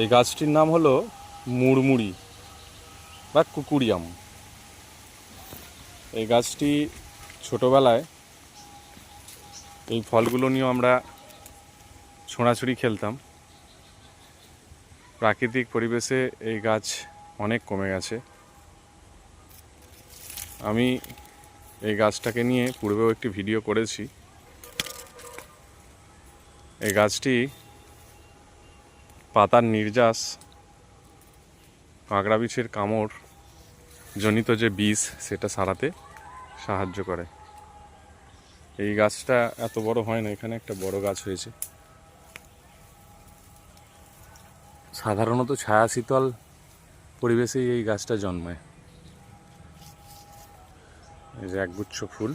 এই গাছটির নাম হলো মুড়মুড়ি বা কুকুরিয়াম। এই গাছটি ছোটোবেলায় এই ফলগুলো নিয়েও আমরা ছোঁড়াছুড়ি খেলতাম। প্রাকৃতিক পরিবেশে এই গাছ অনেক কমে গেছে। আমি এই গাছটাকে নিয়ে পূর্বেও একটি ভিডিও করেছি। এই গাছটি পাতার নির্যাস কাঁকড়া বিছের কামড়, জনিত যে বিষ, সেটা সারাতে সাহায্য করে। এই গাছটা এত বড় হয় না, এখানে একটা বড় গাছ হয়েছে। সাধারণত ছায়া শীতল পরিবেশেই এই গাছটা জন্মায়। এই যে একগুচ্ছ ফুল।